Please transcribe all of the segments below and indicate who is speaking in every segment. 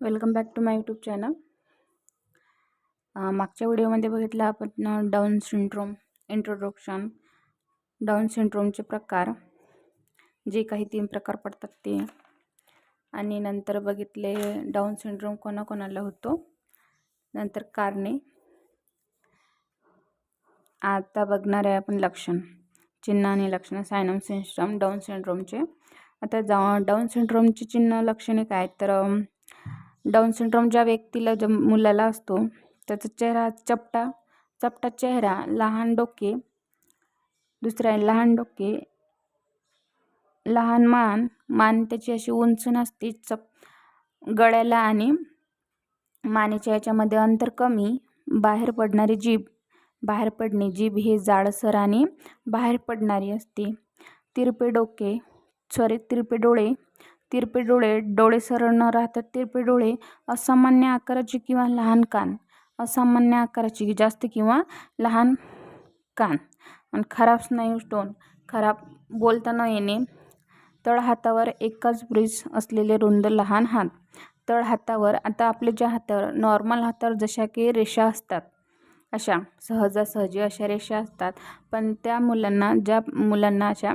Speaker 1: Welcome back to my YouTube channel. मागच्या व्हिडिओमध्ये बघितलं आपण डाऊन सिंड्रोम इंट्रोडक्शन डाऊन सिंड्रोमचे प्रकार जे काही तीन प्रकार पडतात ते. आणि नंतर बघितले डाऊन सिंड्रोम कोणाकोणाला होतो. नंतर कारणे. आता बघणार आहे आपण लक्षण. चिन्ह आणि लक्षणं सायनम सिंड्रोम डाऊन सिंड्रोमचे आता जा डाऊन सिंड्रोमची चिन्ह लक्षणे काय तर डाऊन सिंड्रोम ज्या व्यक्तीला ज्या मुलाला असतो त्याचा चेहरा चपटा चपटा चेहरा लहान डोके दुसरा आहे लहान डोके लहान मान मान त्याची अशी उंच नसते चप गळ्याला आणि मानेच्या याच्यामध्ये अंतर कमी बाहेर पडणारी जीभ बाहेर पडणे जीभ हे जाडसर आणि बाहेर पडणारी असते. तिरपे डोके सॉरी तिरपे डोळे तिरपे डोळे डोळे सरळ न राहतात तिरपे डोळे असामान्य आकाराचे किंवा लहान कान. असामान्य आकाराची जास्त किंवा लहान कान. आणि खराब स्नायू स्टोन खराब बोलता न येणे. तळ हातावर एकाच ब्रिज असलेले रुंद लहान हात. तळ हातावर आता आपले ज्या हातावर नॉर्मल हातावर जशा की रेषा असतात. अशा सहजासहजी अशा रेषा असतात. पण त्या मुलांना ज्या मुलांना अशा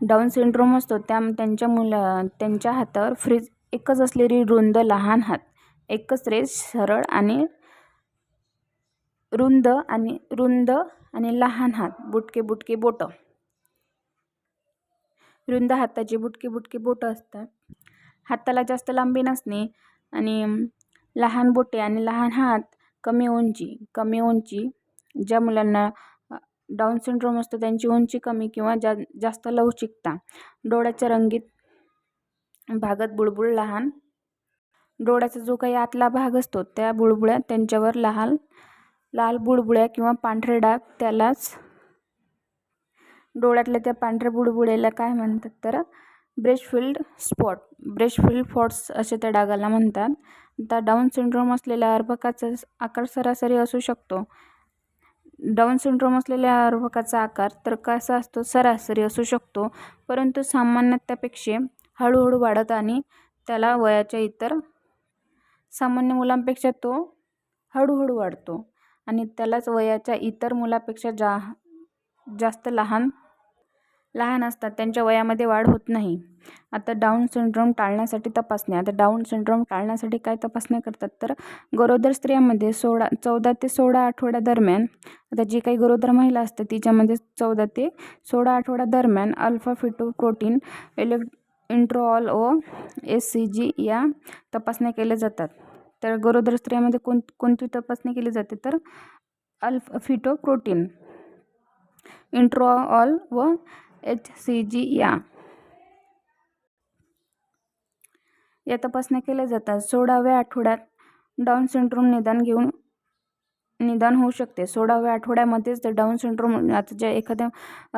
Speaker 1: डाऊन सिंड्रोम असतो त्या त्यांच्या मुलं त्यांच्या हातावर फ्रीज एकच असलेली रुंद लहान हात एकच रेस सरळ आणि रुंद आणि रुंद आणि लहान हात बुटके बुटके बोटं. रुंद हाताची बुटके बुटके बोटं असतात. हाताला जास्त लांबी नसणे आणि लहान बोटे आणि लहान हात कमी उंची कमी उंची ज्या मुलांना डाऊन सिंड्रोम असतो त्यांची उंची कमी किंवा जा जास्त लवचिकता. डोळ्याच्या रंगीत भागात बुळबुळ लहान. डोळ्याचा जो काही आतला भाग असतो त्या बुळबुळ्या त्यांच्यावर लहान लाल बुळबुळ्या किंवा पांढरे डाग त्यालाच डोळ्यातल्या त्या पांढऱ्या बुळबुळ्याला काय म्हणतात तर ब्रेशफिल्ड स्पॉट. ब्रेशफिल्ड फॉट्स असे त्या डागाला म्हणतात. आता डाऊन सिंड्रोम असलेल्या अर्भकाचा आकार सरासरी असू शकतो. डाऊन सिंड्रोम असलेल्या अर्भकाचा आकार तर कसा असतो? सरासरी असू शकतो. परंतु सामान्यात त्यापेक्षा हळूहळू वाढत आणि त्याला वयाच्या इतर सामान्य मुलांपेक्षा तो हळूहळू वाढतो. आणि त्यालाच वयाच्या इतर मुलापेक्षा जा जास्त लहान लहान असतात त्यांच्या वयामध्ये वाढ होत नाही. आता डाऊन सिंड्रोम टाळण्यासाठी तपासण्या. आता डाऊन सिंड्रोम टाळण्यासाठी काय तपासण्या करतात? तर गरोदर स्त्रियांमध्ये सोळा चौदा ते सोळा आठवड्यादरम्यान आता जी काही गरोदर महिला असते तिच्यामध्ये चौदा ते सोळा आठवड्यादरम्यान अल्फा फिटो प्रोटीन इलेक्ट इंट्रोऑल व एस सी जी या तपासण्या केल्या जातात. तर गरोदर स्त्रियांमध्ये कोण कोणती तपासणी केली जाते? तर अल्फ फिटो प्रोटीन इंट्रोऑल व एच सी जी या. या तपासण्या केल्या जातात. सोळाव्या आठवड्यात डाऊन सिंड्रोम निदान घेऊन निदान होऊ शकते. सोळाव्या आठवड्यामध्येच ते डाऊन सिंड्रोम आता ज्या एखाद्या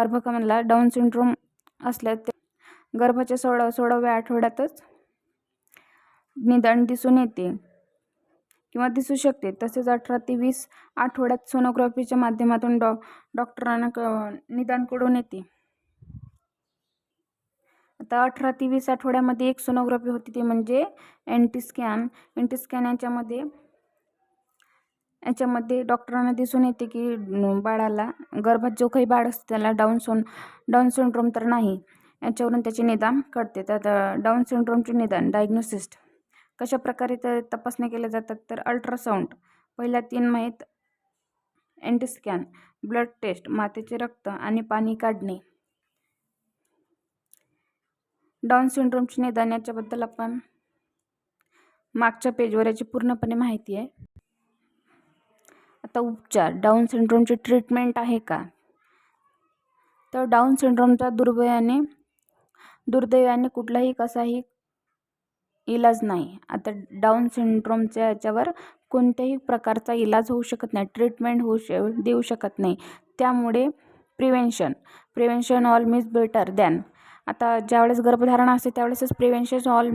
Speaker 1: अर्भकामला डाऊन सिंड्रोम असल्या ते गर्भाच्या सोळा सोळाव्या आठवड्यातच निदान दिसून येते किंवा दिसू शकते. तसेच अठरा ते वीस आठवड्यात सोनोग्राफीच्या माध्यमातून डॉ डॉक्टरांना क निदान कळून येते. आता अठरा ते वीस आठवड्यामध्ये एक सोनोग्राफी होती ती म्हणजे एंटी स्कॅन एंटी स्कॅन याच्यामध्ये याच्यामध्ये डॉक्टरांना दिसून येते की बाळाला गर्भात जो काही बाळ असते त्याला डाऊन सोन डाऊन सिंड्रोम तर नाही. याच्यावरून त्याचे निदान कळते तर डाऊन सिंड्रोमचे निदान डायग्नोसिस्ट कशा प्रकारे तर तपासण्या केल्या जातात तर अल्ट्रासाऊंड पहिल्या तीन माहीत अँटीस्कॅन ब्लड टेस्ट मातेचे रक्त आणि पाणी काढणे. डाऊन सिंड्रोमचे निदान याच्याबद्दल आपण मागच्या पेजवर याची पूर्णपणे माहिती आहे. आता उपचार. डाऊन सिंड्रोमची ट्रीटमेंट आहे का? तर डाऊन सिंड्रोमचा दुर्दैवाने दुर्दैवाने कुठलाही कसाही इलाज नाही. आता डाऊन सिंड्रोमच्या याच्यावर कोणत्याही प्रकारचा इलाज होऊ शकत नाही ट्रीटमेंट होऊ श देऊ शकत नाही. त्यामुळे prevention. Prevention all means better than आता ज्यावेळेस गर्भधारणा असते त्यावेळेसच prevention all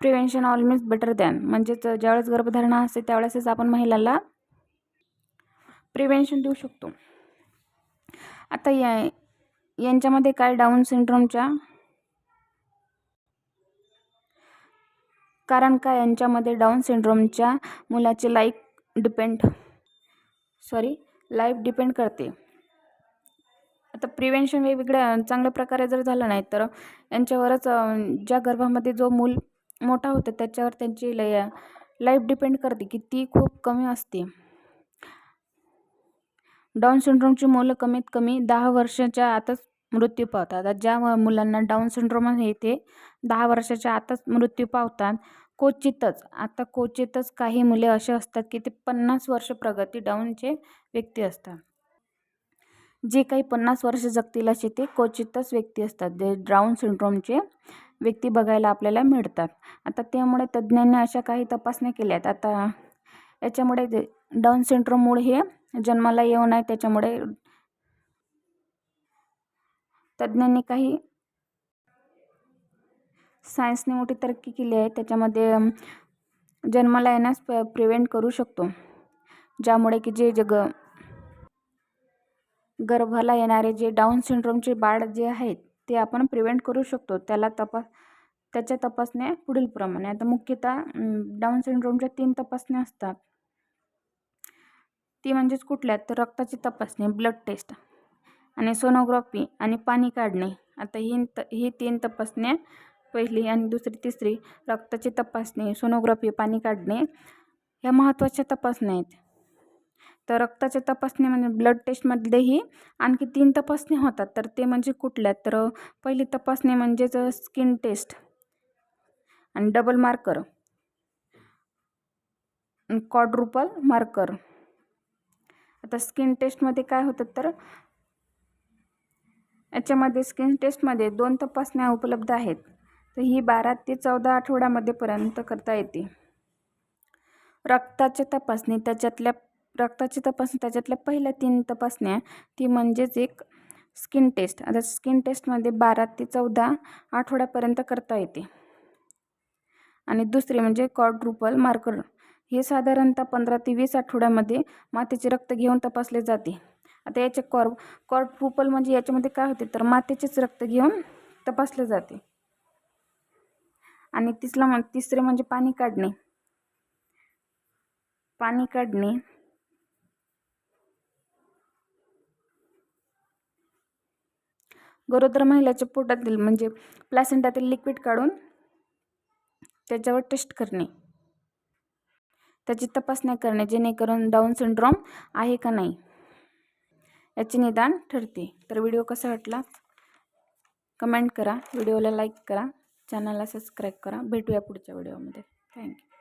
Speaker 1: prevention all means better than म्हणजेच ज्यावेळेस गर्भधारणा असते त्यावेळेसच आपण महिलाला प्रिव्हेन्शन देऊ शकतो. आता या यांच्यामध्ये काय डाऊन सिंड्रोमच्या कारण का यांच्यामध्ये डाऊन सिंड्रोमच्या मुलाचे life depend sorry life depend करते. आता प्रिव्हेन्शन वेगवेगळ्या चांगल्या प्रकारे जर झालं नाही तर यांच्यावरच ज्या गर्भामध्ये जो मूल मोठा होतो त्याच्यावर त्यांची लय लाईफ डिपेंड करते की ती खूप कमी असते. डाऊन सिंड्रोमची मुलं कमीत कमी दहा वर्षाच्या आतच मृत्यू पावतात. ज्या मुलांना डाऊन सिंड्रोम आहे ते दहा वर्षाच्या आतच मृत्यू पावतात. क्वचितच आता क्वचितच काही मुले असे असतात की ते पन्नास वर्ष प्रगती डाऊनचे व्यक्ती असतात. जे काही पन्नास वर्ष जगतील असे ते क्वचितच व्यक्ती असतात. जे डाऊन सिंड्रोमचे व्यक्ती बघायला आपल्याला मिळतात. आता त्यामुळे तज्ज्ञांनी अशा काही तपासण्या केल्यात. आता याच्यामुळे डाऊन सिंड्रोममुळे हे जन्माला येऊ नये त्याच्यामुळे तज्ज्ञांनी काही सायन्सने मोठी तरक्की केली आहे. त्याच्यामध्ये जन्माला येण्यास प प्रिव्हेंट करू शकतो. ज्यामुळे की जे जग गर्भाला येणारे जे डाऊन सिंड्रोमचे बाळ जे आहेत ते आपण प्रिव्हेंट करू शकतो. त्याला तपास त्याच्या तपासण्या पुढीलप्रमाणे आता मुख्यतः डाऊन सिंड्रोमच्या तीन तपासण्या असतात. ती म्हणजेच कुठल्या? तर रक्ताची तपासणी ब्लड टेस्ट आणि सोनोग्राफी आणि पाणी काढणे. आता ही त ही तीन तपासण्या पहिली आणि दुसरी तिसरी रक्ताची तपासणी सोनोग्राफी पाणी काढणे ह्या महत्त्वाच्या तपासण्या आहेत. तर रक्ताच्या तपासणी म्हणजे ब्लड टेस्टमधलेही आणखी तीन तपासणी होतात. तर ते म्हणजे कुठल्या तर पहिली तपासणी म्हणजेच स्किन टेस्ट आणि डबल मार्कर कॉड्रुपल मार्कर आता स्किन टेस्टमध्ये काय होतं तर याच्यामध्ये स्किन टेस्टमध्ये दोन तपासण्या उपलब्ध आहेत. तर ही बारा ते चौदा आठवड्यामध्येपर्यंत करता येते. रक्ताची तपासणी त्याच्यातल्या रक्ताची तपासणी त्याच्यातल्या पहिल्या तीन तपासण्या ती म्हणजेच एक स्किन टेस्ट. आता स्किन टेस्टमध्ये बारा ते चौदा आठवड्यापर्यंत करता येते. आणि दुसरी म्हणजे कॉड्रुपल मार्कर. हे साधारणतः पंधरा ते वीस आठवड्यामध्ये मातेचे रक्त घेऊन तपासले जाते. आता याचे कॉर कॉड्रुपल म्हणजे याच्यामध्ये काय होते तर मातेचेच रक्त घेऊन तपासले जाते. आणि तिसला तिसरे म्हणजे पाणी काढणे. पाणी काढणे गरोदर महिलाच्या पोटातील म्हणजे प्लॅसेंटातील लिक्विड काढून त्याच्यावर टेस्ट करणे. त्याची तपासण्या करणे जेणेकरून डाऊन सिंड्रोम आहे का नाही याचे निदान ठरते. तर व्हिडिओ कसा वाटला? कमेंट करा. व्हिडिओला लाईक करा. चॅनलला सबस्क्राईब करा. भेटूया पुढच्या व्हिडिओमध्ये थँक्यू